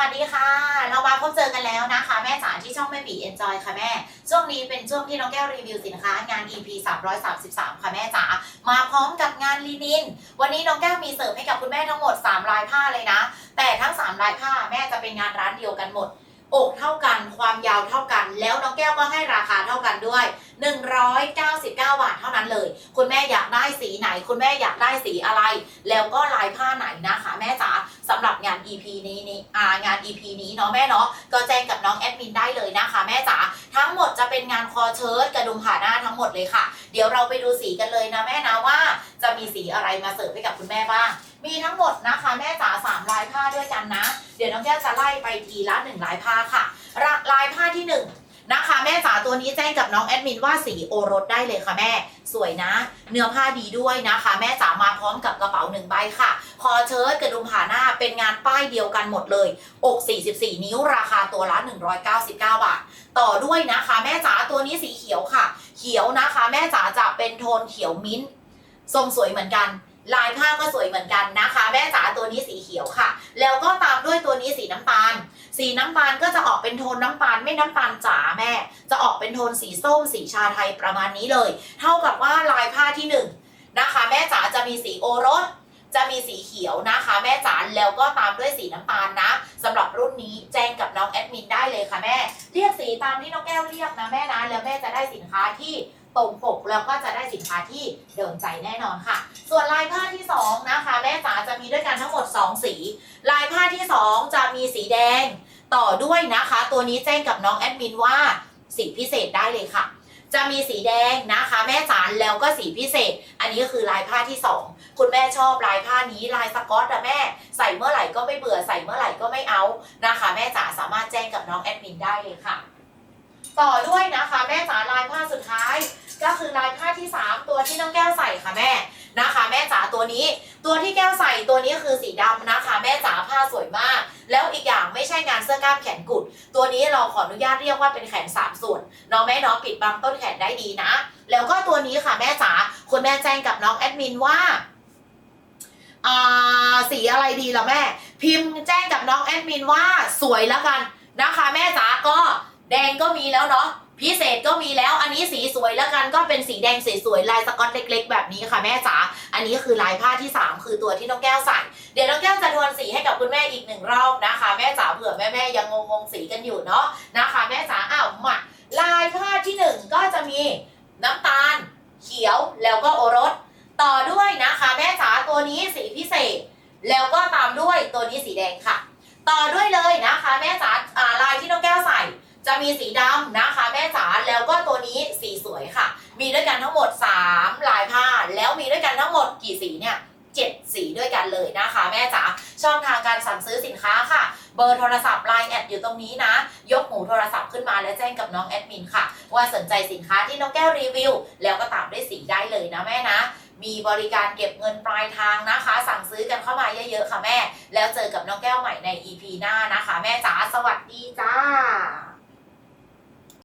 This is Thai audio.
วัสดีค่ะ เรามาพบเจอกันแล้วนะคะ แม่จ๋าที่ช่องแม่บีเอนจอยค่ะแม่ ช่วงนี้เป็นช่วงที่น้องแก้วรีวิวสินค้างาน EP 333 ค่ะแม่จ๋ามาพร้อมกับงานลีนิน วันนี้น้องแก้วมีเสิริมให้กับคุณแม่ทั้งหมด 3 ลายผ้าเลยนะ แต่ทั้ง 3 ลายผ้าแม่จะเป็นงานร้านเดียวกันหมดอกเท่ากันความยาวเท่ากัน แล้วน้องแก้วก็ให้ราคาเท่ากันด้วย 199 บาทเท่านั้นเลย คุณแม่อยากได้สีไหน คุณแม่อยากได้สีอะไร แล้วก็ลายผ้าไหนนะคะ แม่จ๋า สำหรับงาน EP นี้นี่งาน EP นี้เนาะแม่เนาะก็แจ้งกับน้องแอดมินได้เลยนะคะ แม่จ๋าทั้งหมดจะเป็นงานคอเชิ้ตกระดุมผ่าหน้าทั้งหมดเลยค่ะ เดี๋ยวเราไปดูสีกันเลยนะแม่นะว่า จะมีสีอะไรมาเสิร์ฟให้กับคุณแม่บ้างมีทั้งหมดนะคะ แม่จ๋าสามลายผ้าด้วยกันนะ เดี๋ยวน้องแก้วจะไล่ไปทีละหนึ่งลายผ้าค่ะละลายผ้าที่หนึ่ง นะคะแม่จ๋าตัวนี้แจ้งกับน้องแอดมินว่าสีโอรสได้เลยค่ะแม่ สวยนะ เนื้อผ้าดีด้วยนะคะ แม่จ๋ามาพร้อมกับกระเป๋าหนึ่งใบค่ะ คอเชิ้ตกระดุมผ่าหน้าเป็นงานป้ายเดียวกันหมดเลย อก 44 นิ้วราคาตัวละ 199 บาท ต่อด้วยนะคะ แม่จ๋าตัวนี้สีเขียวค่ะ เขียวนะคะ แม่จ๋าจะเป็นโทนเขียวมิ้นท์ทรงสวยเหมือนกันลายผ้าก็สวยเหมือนกันนะคะ แม่จ๋าตัวนี้สีเขียวค่ะ แล้วก็ตามด้วยตัวนี้สีน้ำตาล สีน้ำตาลก็จะออกเป็นโทนน้ำตาลไม่น้ำตาลจ๋าแม่ จะออกเป็นโทนสีส้มสีชาไทยประมาณนี้เลย เท่ากับว่าลายผ้าที่หนึ่งนะคะ แม่จ๋าจะมีสีโอรส จะมีสีเขียวนะคะ แม่จ๋าแล้วก็ตามด้วยสีน้ำตาลนะสำหรับรุ่นนี้แจ้งกับน้องแอดมินได้เลยค่ะแม่ เรียกสีตามที่น้องแก้วเรียกนะแม่นะแล้วแม่จะได้สินค้าที่ตรงปกแล้วก็จะได้สินค้าที่เดินใจแน่นอนค่ะ ส่วนลายผ้าที่สองนะคะแม่จ๋าจะมีด้วยกันทั้งหมด 2 สี ลายผ้าที่ 2 จะมีสีแดงต่อด้วยนะคะ ตัวนี้แจ้งกับน้องแอดมินว่าสีพิเศษได้เลยค่ะ จะมีสีแดงนะคะ แม่จ๋าแล้วก็สีพิเศษ อันนี้ก็คือลายผ้าที่ 2 คุณแม่ชอบลายผ้านี้ลายสกอตอะแม่ ใส่เมื่อไหร่ก็ไม่เบื่อใส่เมื่อไหร่ก็ไม่เอานะคะ แม่จ๋าสามารถแจ้งกับน้องแอดมินได้เลยค่ะ ต่อด้วยนะคะ แม่จ๋าลายผ้าสุดท้าย ก็คือลายผ้าที่ 3 ตัวที่น้องแก้วใส่ค่ะแม่นะคะ แม่จ๋าตัวนี้ ตัวที่แก้วใส่ตัวนี้คือสีดำนะคะ แม่จ๋าผ้าสวยมาก แล้วอีกอย่างไม่ใช่งานเสื้อกล้ามแขนกุด ตัวนี้เราขออนุญาตเรียกว่าเป็นแขนสามส่วนน้องแม่น้องปิดบังต้นแขนได้ดีนะ แล้วก็ตัวนี้ค่ะแม่จ๋าคุณแม่แจ้งกับน้องแอดมินว่าอ่าสีอะไรดีล่ะแม่ พิมพ์แจ้งกับน้องแอดมินว่าสวยแล้วกันนะคะ แม่จ๋าก็แดงก็มีแล้วเนาะ พิเศษก็มีแล้วอันนี้สีสวยแล้วกันก็เป็นสีแดงสวยๆลายสกอตเล็ก ๆ แบบนี้ค่ะแม่จ๋าอันนี้คือลายผ้าที่ 3 คือตัวที่น้องแก้วใส่เดี๋ยวน้องแก้วจะทวนสีให้กับคุณแม่อีกหนึ่งรอบนะคะ แม่จ๋าเผื่อแม่แม่ๆยังงงๆสีกันอยู่เนาะนะคะ แม่จ๋าอ้าวมาลายผ้าที่หนึ่งก็จะมีน้ำตาล เขียวแล้วก็โอรส ต่อด้วยนะคะ แม่จ๋าตัวนี้สีพิเศษ แล้วก็ตามด้วยตัวนี้สีแดงค่ะ ต่อด้วยเลยนะคะ แม่จ๋าอ่าลายที่น้องแก้วใส่ จะมีสีดำนะคะ แม่จ๋าแล้วก็ตัวนี้สีสวยค่ะ มี ด้วยกันทั้งหมด 3 ลายผ้า แล้วมีด้วยกันทั้งหมดกี่สีเนี่ยเจ็ดสีด้วยกันเลยนะคะ แม่จ๋าช่องทางการสั่งซื้อสินค้าค่ะ เบอร์โทรศัพท์ไลน์แอดอยู่ตรงนี้นะ ยกหูโทรศัพท์ขึ้นมาแล้วแจ้งกับน้องแอดมินค่ะ ว่าสนใจสินค้าที่น้องแก้วรีวิว แล้วก็ตามด้วยสีได้เลยนะแม่นะ มีบริการเก็บเงินปลายทางนะคะ สั่งซื้อกันเข้ามาเยอะๆค่ะแม่ แล้วเจอกับน้องแก้วใหม่ใน EP หน้านะคะ แม่จ๋าสวัสดีจ้า